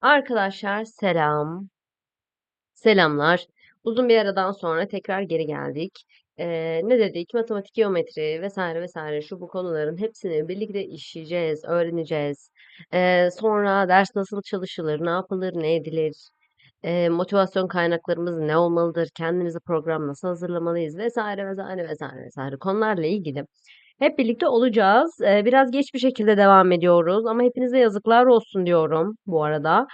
Arkadaşlar selam. Selamlar. Uzun bir aradan sonra tekrar geri geldik. Ee, ne dedik? Matematik, geometri vesaire vesaire şu bu konuların hepsini birlikte işleyeceğiz, öğreneceğiz. Ee, sonra ders nasıl çalışılır, ne yapılır, ne edilir, ee, motivasyon kaynaklarımız ne olmalıdır, kendimizi program nasıl hazırlamalıyız vesaire vesaire vesaire vesaire konularla ilgili hep birlikte olacağız. Biraz geç bir şekilde devam ediyoruz ama hepinize yazıklar olsun diyorum bu arada.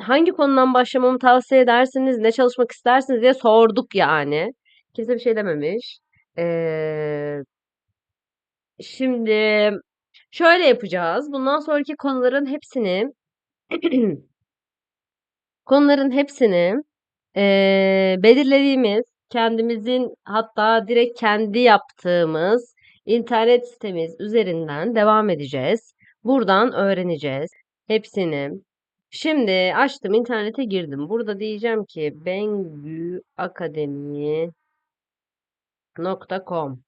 Hangi konudan başlamamı tavsiye edersiniz, ne çalışmak istersiniz diye sorduk yani. Kimse bir şey dememiş. Şimdi şöyle yapacağız. Bundan sonraki konuların hepsini konuların hepsini eee, belirlediğimiz, kendimizin hatta direkt kendi yaptığımız internet sitemiz üzerinden devam edeceğiz. Buradan öğreneceğiz hepsini. Şimdi açtım, internete girdim. Burada diyeceğim ki bengüakademi.com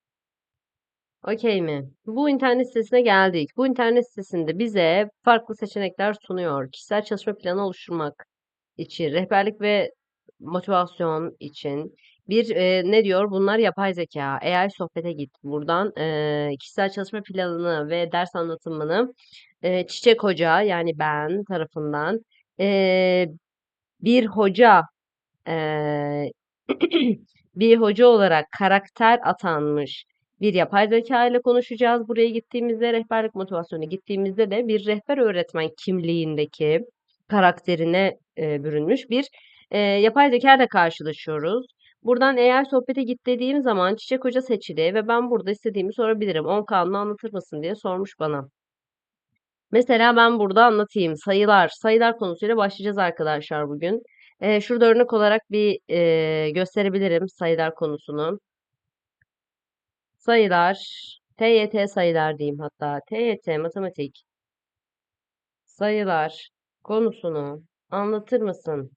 Okey mi? Bu internet sitesine geldik. Bu internet sitesinde bize farklı seçenekler sunuyor. Kişisel çalışma planı oluşturmak için, rehberlik ve motivasyon için. Bir e, ne diyor? Bunlar yapay zeka. AI sohbete git. Buradan e, kişisel çalışma planını ve ders anlatımını e, Çiçek Hoca yani ben tarafından e, bir hoca e, bir hoca olarak karakter atanmış bir yapay zeka ile konuşacağız. Buraya gittiğimizde rehberlik motivasyonu gittiğimizde de bir rehber öğretmen kimliğindeki karakterine e, bürünmüş bir e, yapay zeka ile karşılaşıyoruz. Buradan eğer sohbete git dediğim zaman Çiçek Hoca seçili ve ben burada istediğimi sorabilirim. 10 kanunu anlatır mısın diye sormuş bana. Mesela ben burada anlatayım. Sayılar, sayılar konusuyla başlayacağız arkadaşlar bugün. Ee, şurada örnek olarak bir e, gösterebilirim sayılar konusunu. Sayılar, TYT sayılar diyeyim hatta. TYT matematik sayılar konusunu anlatır mısın?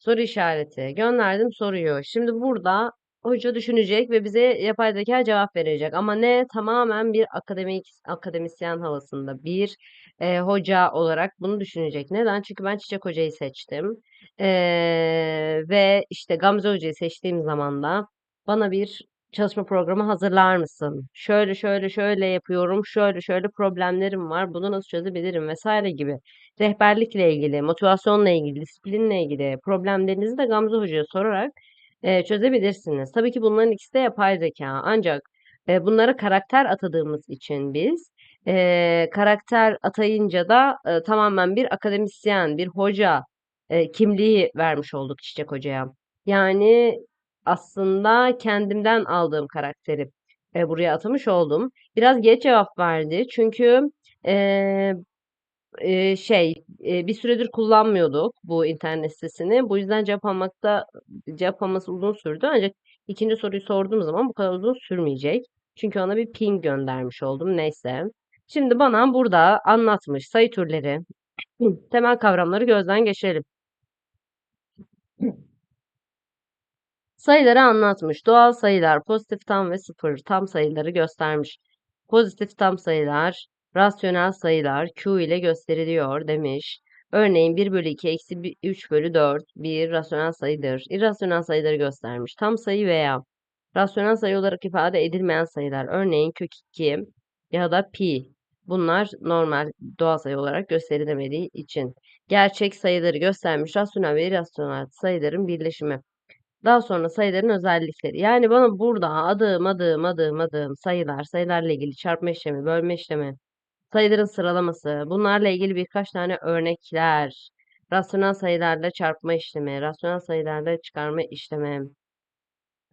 Soru işareti. Gönderdim soruyu. Şimdi burada hoca düşünecek ve bize yapay zeka cevap verecek. Ama ne? Tamamen bir akademik akademisyen havasında bir e, hoca olarak bunu düşünecek. Neden? Çünkü ben Çiçek Hoca'yı seçtim. E, ve işte Gamze Hoca'yı seçtiğim zaman da bana bir çalışma programı hazırlar mısın? Şöyle şöyle şöyle yapıyorum. Şöyle şöyle problemlerim var. Bunu nasıl çözebilirim vesaire gibi rehberlikle ilgili, motivasyonla ilgili, disiplinle ilgili problemlerinizi de Gamze Hoca'ya sorarak e, çözebilirsiniz. Tabii ki bunların ikisi de yapay zeka. Ancak e, bunlara karakter atadığımız için biz e, karakter atayınca da e, tamamen bir akademisyen, bir hoca e, kimliği vermiş olduk Çiçek Hoca'ya. Yani aslında kendimden aldığım karakteri e, buraya atamış oldum. Biraz geç cevap verdi çünkü e, Eee, şey, eee, bir süredir kullanmıyorduk bu internet sitesini. Bu yüzden cevap almakta cevap alması uzun sürdü. Ancak ikinci soruyu sorduğum zaman bu kadar uzun sürmeyecek. Çünkü ona bir ping göndermiş oldum. Neyse. Şimdi bana burada anlatmış sayı türleri, temel kavramları gözden geçirelim. Sayıları anlatmış. Doğal sayılar, pozitif tam ve sıfır tam sayıları göstermiş. Pozitif tam sayılar, rasyonel sayılar Q ile gösteriliyor demiş. Örneğin 1 bölü 2 eksi 1 3 bölü 4 bir rasyonel sayıdır. İrrasyonel sayıları göstermiş. Tam sayı veya rasyonel sayı olarak ifade edilmeyen sayılar. Örneğin kök 2 ya da pi. Bunlar normal doğal sayı olarak gösterilemediği için. Gerçek sayıları göstermiş. Rasyonel ve irrasyonel sayıların birleşimi. Daha sonra sayıların özellikleri. Yani bana burada adım adım adım adım sayılar, sayılarla ilgili çarpma işlemi, bölme işlemi, sayıların sıralaması, bunlarla ilgili birkaç tane örnekler, rasyonel sayılarla çarpma işlemi, rasyonel sayılarla çıkarma işlemi,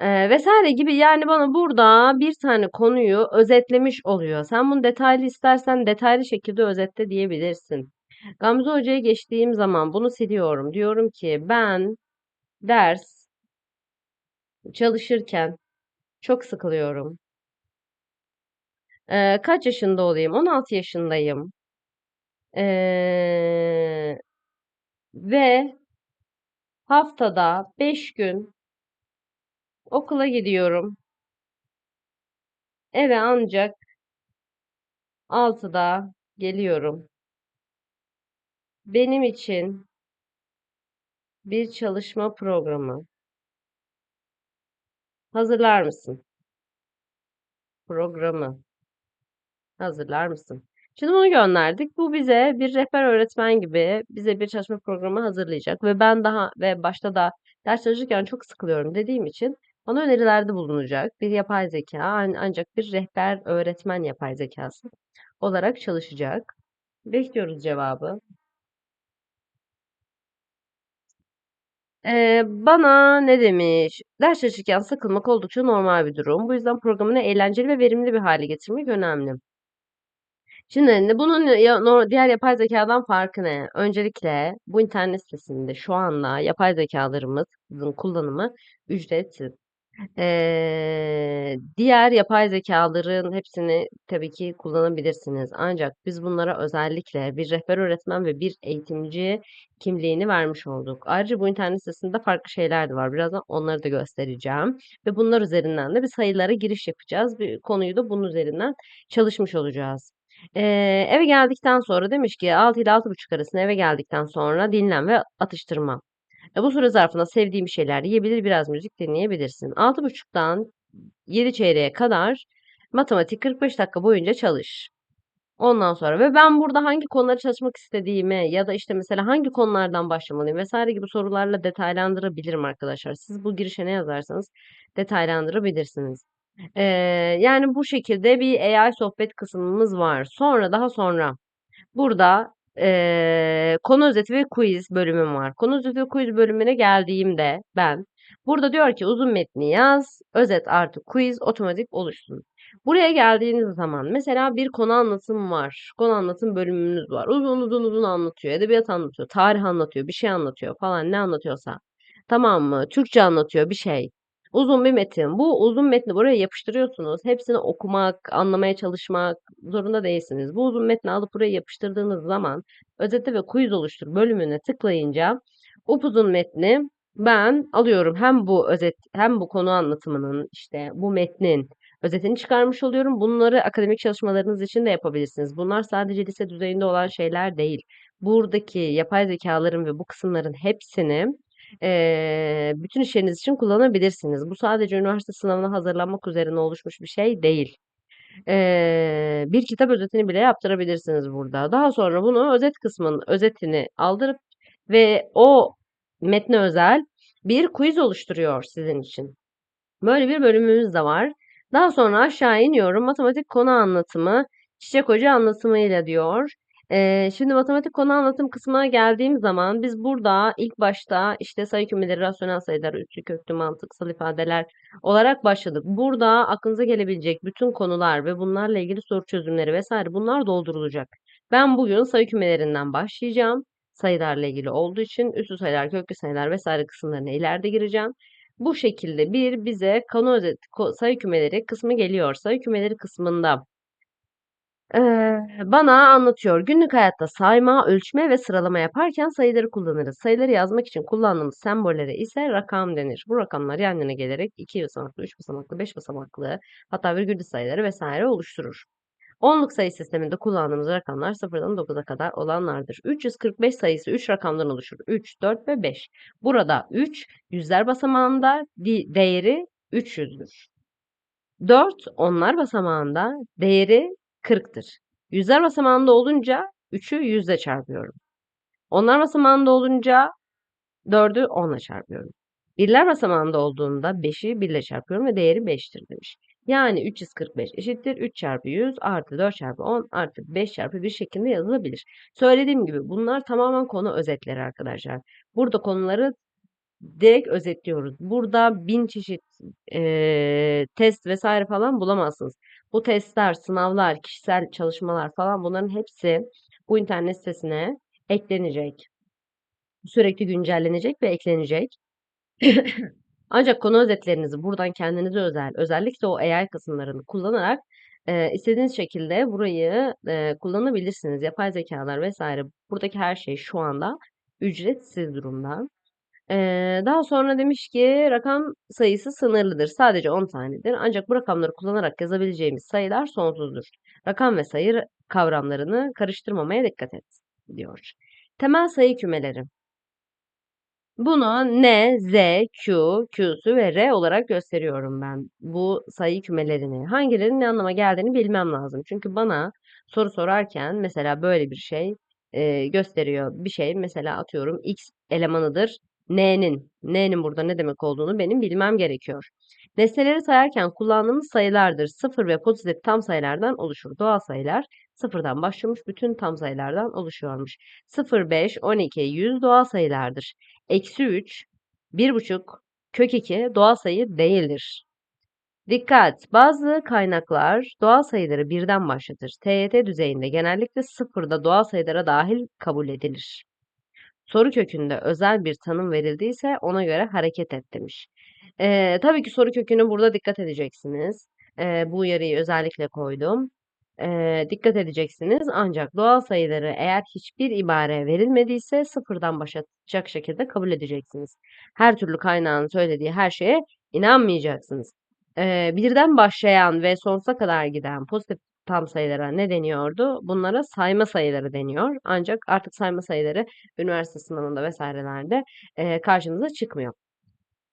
eee, vesaire gibi yani bana burada bir tane konuyu özetlemiş oluyor. Sen bunu detaylı istersen detaylı şekilde özetle diyebilirsin. Gamze Hoca'ya geçtiğim zaman bunu siliyorum. Diyorum ki ben ders çalışırken çok sıkılıyorum. Ee, kaç yaşında olayım? 16 yaşındayım. Ee, ve haftada 5 gün okula gidiyorum. Eve ancak 6'da geliyorum. benim için bir çalışma programı hazırlar mısın? Programı hazırlar mısın? Şimdi bunu gönderdik. Bu bize bir rehber öğretmen gibi bize bir çalışma programı hazırlayacak ve ben daha ve başta da ders çalışırken çok sıkılıyorum dediğim için bana önerilerde bulunacak. Bir yapay zeka an- ancak bir rehber öğretmen yapay zekası olarak çalışacak. Bekliyoruz cevabı. Ee, bana ne demiş? Ders çalışırken sıkılmak oldukça normal bir durum. Bu yüzden programını eğlenceli ve verimli bir hale getirmek önemli. Şimdi bunun ya- diğer yapay zekadan farkı ne? Öncelikle bu internet sitesinde şu anda yapay zekalarımızın kullanımı ücretsiz. Eee, diğer yapay zekaların hepsini tabii ki kullanabilirsiniz. Ancak biz bunlara özellikle bir rehber öğretmen ve bir eğitimci kimliğini vermiş olduk. Ayrıca bu internet sitesinde farklı şeyler de var. Birazdan onları da göstereceğim. Ve bunlar üzerinden de bir sayılara giriş yapacağız. Bir konuyu da bunun üzerinden çalışmış olacağız. Eee, eve geldikten sonra demiş ki 6 ile altı buçuk arasında eve geldikten sonra dinlen ve atıştırma. E, bu süre zarfında sevdiğin bir şeyler yiyebilir, biraz müzik dinleyebilirsin. Altı buçuktan 7 çeyreğe kadar matematik 45 dakika boyunca çalış. Ondan sonra ve ben burada hangi konuları çalışmak istediğimi ya da işte mesela hangi konulardan başlamalıyım vesaire gibi sorularla detaylandırabilirim arkadaşlar. Siz bu girişe ne yazarsanız detaylandırabilirsiniz. Ee, yani bu şekilde bir AI sohbet kısmımız var. Sonra daha sonra Burada eee, konu özeti ve quiz bölümüm var. Konu özeti ve quiz bölümüne geldiğimde ben burada diyor ki uzun metni yaz, özet artı quiz otomatik oluşsun. Buraya geldiğiniz zaman mesela bir konu anlatım var. Konu anlatım bölümümüz var. Uzun uzun uzun anlatıyor. Edebiyat anlatıyor, tarih anlatıyor, bir şey anlatıyor falan ne anlatıyorsa. Tamam mı? Türkçe anlatıyor bir şey. Uzun bir metin. Bu uzun metni buraya yapıştırıyorsunuz. Hepsini okumak, anlamaya çalışmak zorunda değilsiniz. Bu uzun metni alıp buraya yapıştırdığınız zaman özeti ve quiz oluştur bölümüne tıklayınca upuzun metni ben alıyorum. Hem bu özet hem bu konu anlatımının işte bu metnin özetini çıkarmış oluyorum. Bunları akademik çalışmalarınız için de yapabilirsiniz. Bunlar sadece lise düzeyinde olan şeyler değil. Buradaki yapay zekaların ve bu kısımların hepsini Eee, bütün işleriniz için kullanabilirsiniz. Bu sadece üniversite sınavına hazırlanmak üzerine oluşmuş bir şey değil. Eee, bir kitap özetini bile yaptırabilirsiniz burada. Daha sonra bunu özet kısmının özetini aldırıp ve o metne özel bir quiz oluşturuyor sizin için. Böyle bir bölümümüz de var. Daha sonra aşağı iniyorum. Matematik konu anlatımı, Çiçek Hoca anlatımıyla diyor. Şimdi matematik konu anlatım kısmına geldiğim zaman biz burada ilk başta işte sayı kümeleri, rasyonel sayılar, üslü, köklü, mantıksal ifadeler olarak başladık. Burada aklınıza gelebilecek bütün konular ve bunlarla ilgili soru çözümleri vesaire bunlar doldurulacak. Ben bugün sayı kümelerinden başlayacağım. Sayılarla ilgili olduğu için üslü sayılar, köklü sayılar vesaire kısımlarına ileride gireceğim. Bu şekilde bir bize konu özet sayı kümeleri kısmı geliyor. Sayı kümeleri kısmında eee, bana anlatıyor. Günlük hayatta sayma, ölçme ve sıralama yaparken sayıları kullanırız. Sayıları yazmak için kullandığımız sembollere ise rakam denir. Bu rakamlar yan yana gelerek 2 basamaklı, 3 basamaklı, 5 basamaklı hatta virgüllü sayıları vesaire oluşturur. Onluk sayı sisteminde kullandığımız rakamlar sıfırdan 9'a kadar olanlardır. 345 sayısı 3 rakamdan oluşur. 3, 4 ve 5. Burada 3 yüzler basamağında değeri 300'dür. 4 onlar basamağında değeri 40'tır. Yüzler basamağında olunca 3'ü yüzle çarpıyorum. Onlar basamağında olunca 4'ü 10'la çarpıyorum. Birler basamağında olduğunda 5'i 1 ile çarpıyorum ve değeri 5'tir demiş. Yani 345 eşittir 3 çarpı 100 artı 4 çarpı 10 artı 5 çarpı 1 şeklinde yazılabilir. Söylediğim gibi bunlar tamamen konu özetleri arkadaşlar. Burada konuları direkt özetliyoruz. Burada bin çeşit eee, test vesaire falan bulamazsınız. Bu testler, sınavlar, kişisel çalışmalar falan bunların hepsi bu internet sitesine eklenecek. Sürekli güncellenecek ve eklenecek. Ancak konu özetlerinizi buradan kendinize özel, özellikle o AI kısımlarını kullanarak e, istediğiniz şekilde burayı e, kullanabilirsiniz. Yapay zekalar vesaire. Buradaki her şey şu anda ücretsiz durumda. Daha sonra demiş ki rakam sayısı sınırlıdır. Sadece 10 tanedir. Ancak bu rakamları kullanarak yazabileceğimiz sayılar sonsuzdur. Rakam ve sayı kavramlarını karıştırmamaya dikkat et diyor. Temel sayı kümeleri. Bunu N, Z, Q, Q'su ve R olarak gösteriyorum ben. Bu sayı kümelerini. Hangilerinin ne anlama geldiğini bilmem lazım. Çünkü bana soru sorarken mesela böyle bir şey e, gösteriyor. Bir şey mesela atıyorum X elemanıdır. N'nin. N'nin burada ne demek olduğunu benim bilmem gerekiyor. Nesneleri sayarken kullandığımız sayılardır. Sıfır ve pozitif tam sayılardan oluşur. Doğal sayılar sıfırdan başlamış bütün tam sayılardan oluşuyormuş. 0, 5, 12, 100 doğal sayılardır. Eksi 3, 1,5, kök 2 doğal sayı değildir. Dikkat! Bazı kaynaklar doğal sayıları birden başlatır. TYT düzeyinde genellikle sıfırda doğal sayılara dahil kabul edilir. Soru kökünde özel bir tanım verildiyse ona göre hareket et demiş. Ee, tabii ki soru kökünü burada dikkat edeceksiniz. Ee, bu uyarıyı özellikle koydum. Ee, dikkat edeceksiniz. Ancak doğal sayıları eğer hiçbir ibare verilmediyse sıfırdan başlatacak şekilde kabul edeceksiniz. Her türlü kaynağın söylediği her şeye inanmayacaksınız. Ee, birden başlayan ve sonsuza kadar giden pozitif tam sayılara ne deniyordu? Bunlara sayma sayıları deniyor. Ancak artık sayma sayıları üniversite sınavında vesairelerde e, karşınıza çıkmıyor.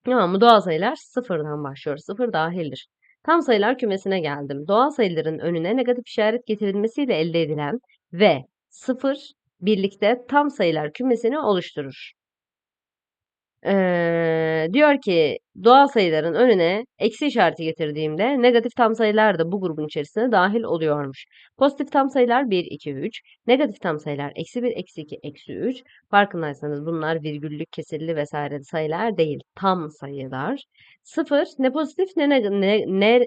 Ama bu doğal sayılar sıfırdan başlıyor. Sıfır dahildir. Tam sayılar kümesine geldim. Doğal sayıların önüne negatif işaret getirilmesiyle elde edilen ve sıfır birlikte tam sayılar kümesini oluşturur. Ee, diyor ki doğal sayıların önüne eksi işareti getirdiğimde negatif tam sayılar da bu grubun içerisine dahil oluyormuş. Pozitif tam sayılar 1, 2, 3. Negatif tam sayılar eksi 1, eksi 2, eksi 3. Farkındaysanız bunlar virgüllük, kesirli vesaire sayılar değil. Tam sayılar. 0 ne pozitif ne ne, ne, ne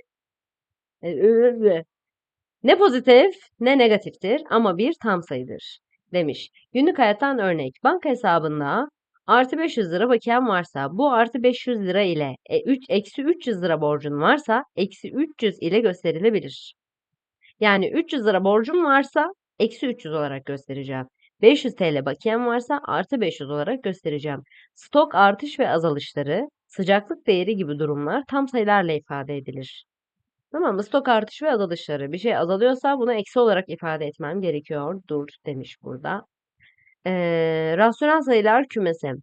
ne pozitif ne negatiftir ama bir tam sayıdır demiş. Günlük hayattan örnek. Banka hesabında artı 500 lira bakiyen varsa bu artı 500 lira ile e, 3, eksi 300 lira borcun varsa eksi 300 ile gösterilebilir. Yani 300 lira borcum varsa eksi 300 olarak göstereceğim. 500 TL bakiyen varsa artı 500 olarak göstereceğim. Stok artış ve azalışları, sıcaklık değeri gibi durumlar tam sayılarla ifade edilir. Tamam mı? Stok artışı ve azalışları. Bir şey azalıyorsa bunu eksi olarak ifade etmem gerekiyordur demiş burada. Ee, rasyonel sayılar kümesi.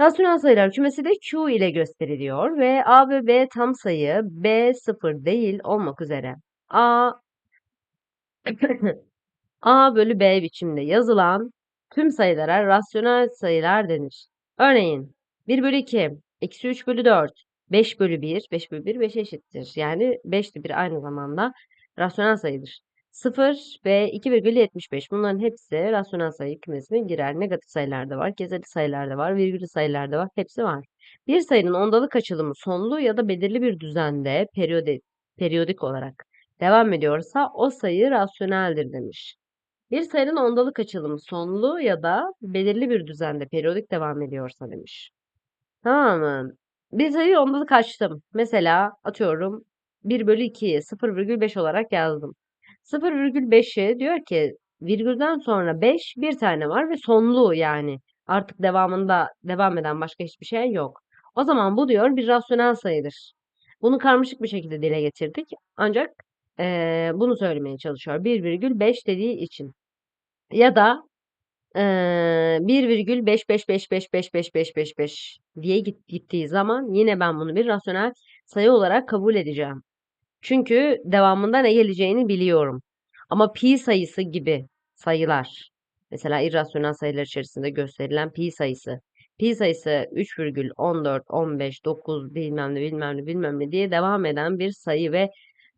Rasyonel sayılar kümesi de Q ile gösteriliyor ve A ve B tam sayı B sıfır değil olmak üzere. A A bölü B biçimde yazılan tüm sayılara rasyonel sayılar denir. Örneğin 1 bölü 2, eksi 3 bölü 4, 5 bölü 1, 5 bölü 1 5'e eşittir. Yani 5 de bir aynı zamanda rasyonel sayıdır. 0 ve 2,75 bunların hepsi rasyonel sayı kümesine girer. Negatif sayılar da var, kesirli sayılar da var, virgülü sayılar da var. Hepsi var. Bir sayının ondalık açılımı sonlu ya da belirli bir düzende periyodik, periyodik olarak devam ediyorsa o sayı rasyoneldir demiş. Bir sayının ondalık açılımı sonlu ya da belirli bir düzende periyodik devam ediyorsa demiş. Tamam mı? Bir sayıyı ondalık açtım. Mesela atıyorum 1 bölü 2'yi 0,5 olarak yazdım. 0,5'i diyor ki virgülden sonra 5 bir tane var ve sonlu yani. Artık devamında devam eden başka hiçbir şey yok. O zaman bu diyor bir rasyonel sayıdır. Bunu karmaşık bir şekilde dile getirdik. Ancak eee, bunu söylemeye çalışıyor. 1,5 dediği için. Ya da eee 1,555555555 diye git, gittiği zaman yine ben bunu bir rasyonel sayı olarak kabul edeceğim. Çünkü devamında ne geleceğini biliyorum. Ama pi sayısı gibi sayılar, mesela irrasyonel sayılar içerisinde gösterilen pi sayısı, pi sayısı 3,14, 15, 9 bilmem ne bilmem ne bilmem ne diye devam eden bir sayı ve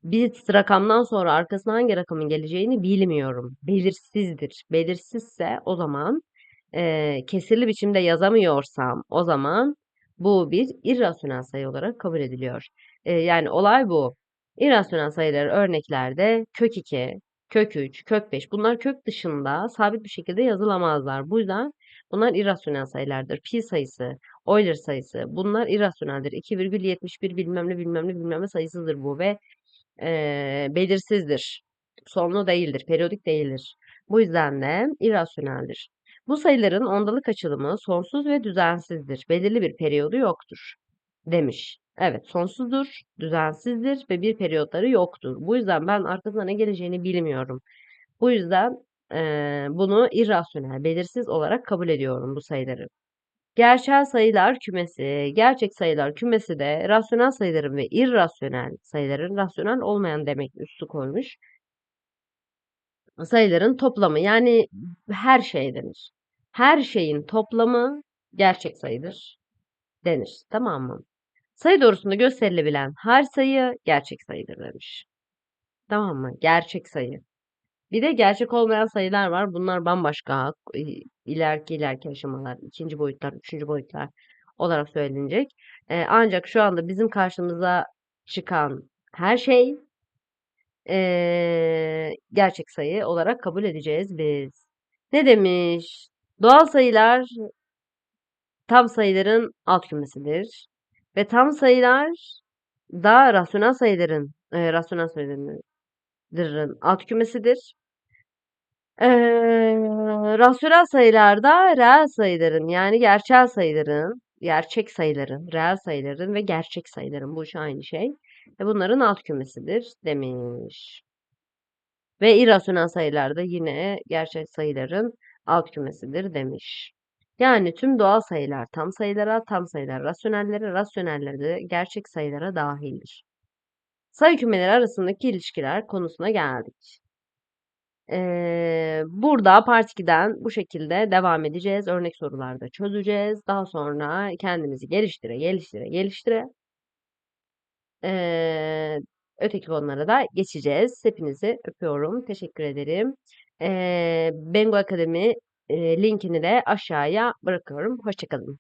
bir rakamdan sonra arkasına hangi rakamın geleceğini bilmiyorum. Belirsizdir. Belirsizse o zaman e, kesirli biçimde yazamıyorsam o zaman bu bir irrasyonel sayı olarak kabul ediliyor. E, yani olay bu. İrrasyonel sayıları örneklerde kök 2, kök 3, kök 5 bunlar kök dışında sabit bir şekilde yazılamazlar. Bu yüzden bunlar irrasyonel sayılardır. Pi sayısı, Euler sayısı bunlar irrasyoneldir. 2,71 bilmem ne bilmem ne bilmem ne sayısıdır bu ve e, belirsizdir. Sonlu değildir, periyodik değildir. Bu yüzden de irrasyoneldir. Bu sayıların ondalık açılımı sonsuz ve düzensizdir. Belirli bir periyodu yoktur demiş. Evet, sonsuzdur, düzensizdir ve bir periyotları yoktur. Bu yüzden ben arkasına ne geleceğini bilmiyorum. Bu yüzden eee, bunu irrasyonel, belirsiz olarak kabul ediyorum bu sayıları. Gerçel sayılar kümesi, gerçek sayılar kümesi de rasyonel sayıların ve irrasyonel sayıların, rasyonel olmayan demek üstü koymuş. Sayıların toplamı yani her şey denir. Her şeyin toplamı gerçek sayıdır denir. Tamam mı? Sayı doğrusunda gösterilebilen her sayı gerçek sayıdır demiş. Tamam mı? Gerçek sayı. Bir de gerçek olmayan sayılar var. Bunlar bambaşka ileriki ileriki aşamalar, ikinci boyutlar, üçüncü boyutlar olarak söylenecek. Ee, ancak şu anda bizim karşımıza çıkan her şey ee, gerçek sayı olarak kabul edeceğiz biz. Ne demiş? Doğal sayılar tam sayıların alt kümesidir. Ve tam sayılar da rasyonel sayıların, e, rasyonel sayıların alt kümesidir. Eee, rasyonel sayılarda reel sayıların yani gerçel sayıların, gerçek sayıların, reel sayıların ve gerçek sayıların bu üç aynı şey. Ve bunların alt kümesidir demiş. Ve irrasyonel sayılarda yine gerçek sayıların alt kümesidir demiş. Yani tüm doğal sayılar tam sayılara, tam sayılar rasyonellere, rasyoneller de gerçek sayılara dahildir. Sayı kümeleri arasındaki ilişkiler konusuna geldik. Ee, burada Part 2'den bu şekilde devam edeceğiz. Örnek sorularda çözeceğiz. Daha sonra kendimizi geliştire, geliştire, geliştire ee, öteki konulara da geçeceğiz. Hepinizi öpüyorum. Teşekkür ederim. Ee, Bengu Akademi linkini de aşağıya bırakıyorum. Hoşçakalın.